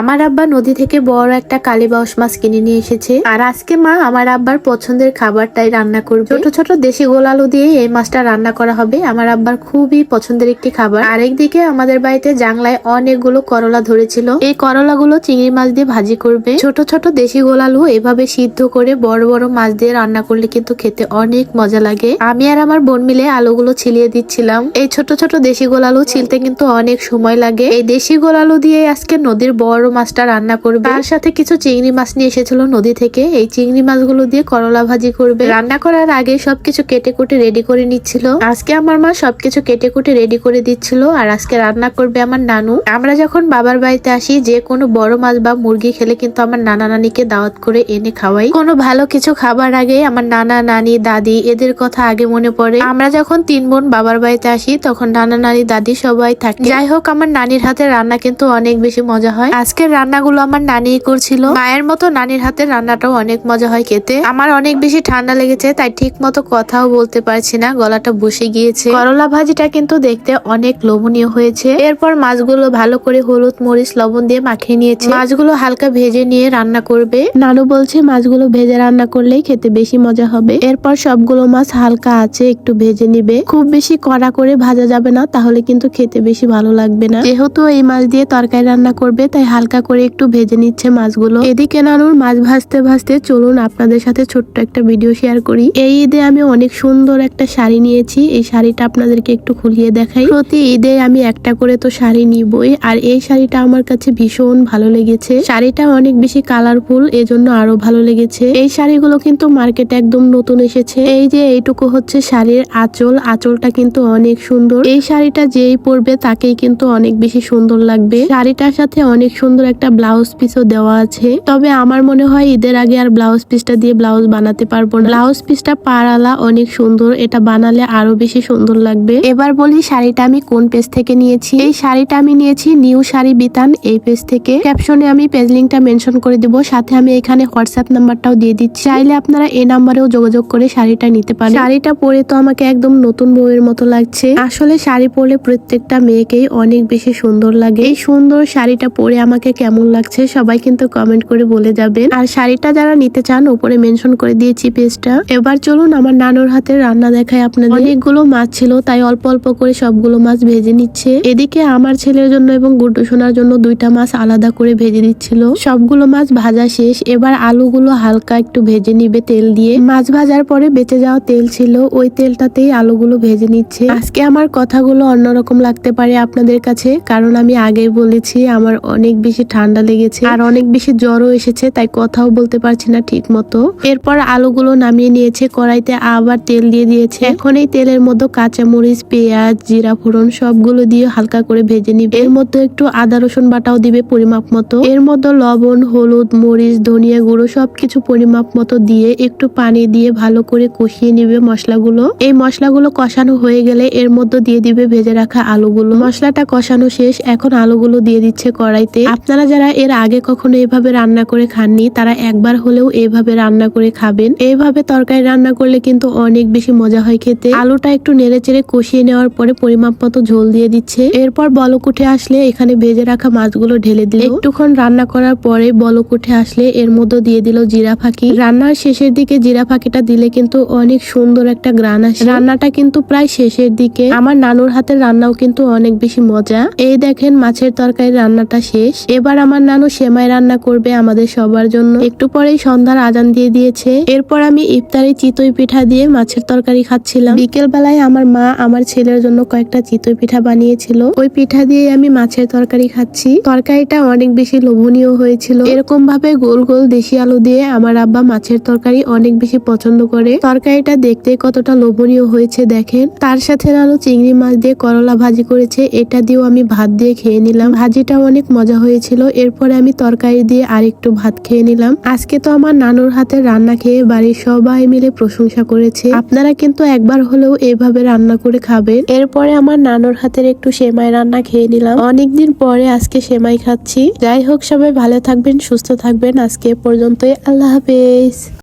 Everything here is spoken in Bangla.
আমার আব্বা নদী থেকে বড় একটা কালীবাউস মাছ কিনে নিয়ে এসেছে। আর আজকে মা আমার আব্বার পছন্দের খাবারটাই রান্না করবে। ছোট ছোট দেশি গোলালু দিয়ে এই মাছটা রান্না করা হবে। আমার আব্বার খুবই পছন্দের একটি খাবার। আরেকদিকে আমাদের বাড়িতে জাংলায় অনেকগুলো করলা ধরেছিল। এই করলাগুলো চিংড়ি মাছ দিয়ে ভাজি করবে। ছোট ছোট দেশি গোলালু এভাবে সিদ্ধ করে বড় বড় মাছ দিয়ে রান্না করলে কিন্তু খেতে অনেক মজা লাগে। আমি আর আমার বোন মিলে আলুগুলো ছিলিয়ে দিচ্ছিলাম। এই ছোট ছোট দেশি গোলালু ছিলতে কিন্তু অনেক সময় লাগে। এই দেশি গোলালু দিয়ে আজকে নদীর বড় মাছটা রান্না করবে। তার সাথে কিছু চিংড়ি মাছ নিয়ে এসেছিল নদী থেকে। এই চিংড়ি মাছগুলো দিয়ে করলা ভাজি করবে। রান্না করার আগে সবকিছু কেটে কুটে রেডি করে নিচ্ছিল। আজকে আমার মা সবকিছু কেটে কুটে রেডি করে দিচ্ছিল আর আজকে রান্না করবে আমার নানু। আমরা যখন বাবার বাড়িতে আসি যে কোনো বড় মাছ বা মুরগি খেলে কিন্তু আমার নানা নানিকে দাওয়াত করে এনে খাওয়াই। কোনো ভালো কিছু খাবার আগে আমার নানা নানি দাদি এদের কথা আগে মনে পড়ে। আমরা যখন তিন বোন বাবার বাড়িতে আসি তখন নানা নানি দাদি সবাই থাকে। যাই হোক আমার নানির হাতে রান্না কিন্তু অনেক বেশি মজা হয়। আজকের রান্নাগুলো আমার নানি করছিল। মায়ের মতো নানির হাতে রান্নাটাও অনেক মজা হয় খেতে। আমার অনেক বেশি ঠান্ডা লেগেছে, তাই ঠিক মতো কথাও বলতে পারছি না, গলাটা বসে গিয়েছে। করলা ভাজিটা কিন্তু দেখতে অনেক লোভনীয় হয়েছে। এরপর মাছগুলো ভালো করে হলুদ মরিচ, লবণ দিয়ে মাখিয়ে নিয়েছে। মাছগুলো হালকা ভেজে নিয়ে রান্না করবে। নানু বলছে, মাছগুলো ভেজে রান্না করলেই খেতে বেশি মজা হবে। এরপর সবগুলো মাছ হালকা আছে একটু ভেজে নিবে। খুব বেশি কড়া করে ভাজা যাবে না, তাহলে কিন্তু খেতে বেশি ভালো লাগবে না। যেহেতু এই মাছ দিয়ে তরকারি রান্না করবে, তাই হালকা করে একটু ভেজে নিচ্ছে মাছগুলো। এদিকে নানুর মাছ ভাজতে ভাজতে চলুন আপনাদের সাথে ছোট্ট একটা ভিডিও শেয়ার করি। এই ঈদে আমি অনেক সুন্দর একটা শাড়ি নিয়েছি। এই শাড়িটা আপনাদেরকে একটু খুলিয়ে দেখাই। প্রতি ঈদে আমি একটা করে তো শাড়ি নিবই। আর এই শাড়িটা আমার কাছে ভীষণ ভালো লেগেছে। শাড়িটা অনেক বেশি কালারফুল এজন্য আরও ভালো লেগেছে। এই শাড়িগুলো কিন্তু মার্কেটে একদম নতুন এসেছে। এই যে এইটুকু হচ্ছে শাড়ির আঁচল। আঁচলটা কিন্তু অনেক সুন্দর। এই শাড়িটা যেই পরবে তাকেই কিন্তু অনেক বেশি সুন্দর লাগবে। শাড়িটার সাথে অনেক সুন্দর একটা ব্লাউজ পিসও দেওয়া আছে। তবে আমার মনে হয় ঈদের আগে আর ব্লাউজ পিসটা দিয়ে ব্লাউজ বানাতে পারব না। ব্লাউজ পিসটা পাড়ালা অনেক সুন্দর, এটা বানালে আরও বেশি সুন্দর লাগবে। এবার বলি শাড়িটা আমি কোন পেজ থেকে নিয়েছি? এই শাড়িটা আমি নিয়েছি নিউ শাড়ি বিতান এই পেজ থেকে। ক্যাপশনে আমি পেজ লিঙ্কটা মেনশন করে দিব, সাথে আমি এখানে হোয়াটসঅ্যাপ নাম্বারটাও দিয়ে দিচ্ছি। চাইলে আপনারা এই নাম্বারেও যোগাযোগ করে শাড়িটা নিতে পারেন। শাড়িটা পরে তো আমাকে একদম নতুন বউয়ের মতো লাগছে। আসলে শাড়ি পরলে প্রত্যেকটা মেয়েকেই অনেক বেশি সুন্দর লাগে। এই সুন্দর শাড়িটা পরে আমাকে কেমন লাগছে সবাই কিন্তু কমেন্ট করে বলে যাবেন। আর শাড়িটা যারা নিতে চান, উপরে মেনশন করে দিয়েছি পেজটা এবার চলুন আমার নানুর হাতের রান্না দেখায় আপনাদের। অনেকগুলো মাছ ছিল, তাই অল্প অল্প করে সবগুলো মাছ ভেজে নিচ্ছে। এদিকে আমার ছেলের জন্য এবং গুড্ডু সোনার জন্য দুইটা মাছ আলাদা করে ভেজে দিচ্ছিল সবগুলো মাছ ভাজা শেষ। এবার আলুগুলো হালকা একটু ভেজে নিবে তেল দিয়ে। মাছ ভাজার পরে বেঁচে যাওয়া তেল ছিল, ওই তেলটাতেই আলুগুলো ভেজে নিচ্ছে। আজকে আমার কথাগুলো অন্যরকম লাগতে পারে আপনাদের কাছে, কারণ আমি আগেই বলেছি, আমার অনেক বেশি ঠান্ডা লেগেছে। আর অনেক বেশি জ্বরও এসেছে, তাই কথাও বলতে পারছি না ঠিক মতো এরপর আলুগুলো নামিয়ে নিয়েছে, কড়াইতে আবার তেল দিয়ে দিয়েছে। এখন এই তেলের মধ্যে কাঁচামরিচ, পেঁয়াজ, জিরা ফোড়ন সবগুলো দিয়ে হালকা করে ভেজে নিবে। এর মধ্যে একটু আদা, রসুন বাটাও দিবে পরিমাপ মতো। এর মধ্যে লবণ, হলুদ, মরিচ, ধনিয়া গুঁড়ো সবকিছু পরিমাপ মতো দিয়ে একটু পানি দিয়ে ভালো করে কষিয়ে নিবে মশলাগুলো। এই মশলাগুলো কষানো হয়ে গেলে এর মধ্যে দিয়ে দিবে ভেজে রাখা আলুগুলো। মশলাটা কষানো শেষ, এখন আলুগুলো দিয়ে দিচ্ছে কড়াইতে। আপনারা যারা এর আগে কখনো এভাবে রান্না করে খাননি, তারা একবার হলেও এভাবে রান্না করে খাবেন। এইভাবে তরকারি রান্না করলে কিন্তু অনেক বেশি মজা হয় খেতে। আলুটা একটু নেড়ে চেড়ে কষিয়ে নেওয়ার পরে পরিমাপ মতো ঝোল দিয়ে দিচ্ছে। এরপর বলক উঠে আসলে এখানে ভেজে রাখা মাছগুলো ঢেলে দিল। একটুক্ষণ রান্না করার পরে বলক উঠে আসলে এর মধ্যে দিয়ে দিল জিরা ফাঁকি। রান্নার শেষের দিকে জিরা ফাঁকিটা দিলে কিন্তু অনেক সুন্দর একটা গ্রান আসে। রান্নাটা কিন্তু প্রায় শেষের দিকে। আমার নানুর হাতের রান্নাও কিন্তু অনেক বেশি মজা। এই দেখেন মাছের তরকারি রান্নাটা শেষ। এবার আমার নানু সেমাই রান্না করবে আমাদের সবার জন্য। একটু পরেই সন্ধ্যার আজান দিয়ে দিয়েছে। এরপর আমি ইফতারি চিতই পিঠা দিয়ে মাছের তরকারি খাচ্ছিলাম। বিকেল বেলায় আমার মা আমার ছেলের জন্য কয়েকটা চিতই পিঠা বানিয়েছিল। ওই পিঠা দিয়ে আমি মাছের তরকারি খাচ্ছি। তরকারিটা অনেক বেশি লোভনীয় হয়েছিল। এরকম ভাবে গোল গোল দেশি আলু দিয়ে আমার আব্বা মাছের তরকারি অনেক বেশি পছন্দ করে। তরকারিটা দেখতে কতটা লোভনীয় হয়েছে দেখেন। তার সাথে আলু চিংড়ি মাছ দিয়ে করলা ভাজি করেছে। এটা দিয়েও আমি ভাত দিয়ে খেয়ে নিলাম। ভাজিটা অনেক মজা হয়েছিল, এরপরে আমি তরকারি দিয়ে আরেকটু ভাত খেয়ে নিলাম। আজকে তো আমার নানুর হাতে রান্না খেয়ে বাড়ির সবাই মিলে প্রশংসা করেছে। আপনারা কিন্তু একবার হলেও এভাবে রান্না করে খাবেন। এরপরে আমার নানুর হাতের একটু সেমাই রান্না খেয়ে নিলাম। অনেকদিন পরে আজকে সেমাই খাচ্ছি। যাই হোক, সবাই ভালো থাকবেন, সুস্থ থাকবেন। আজকে পর্যন্তই। আল্লাহ হাফেজ।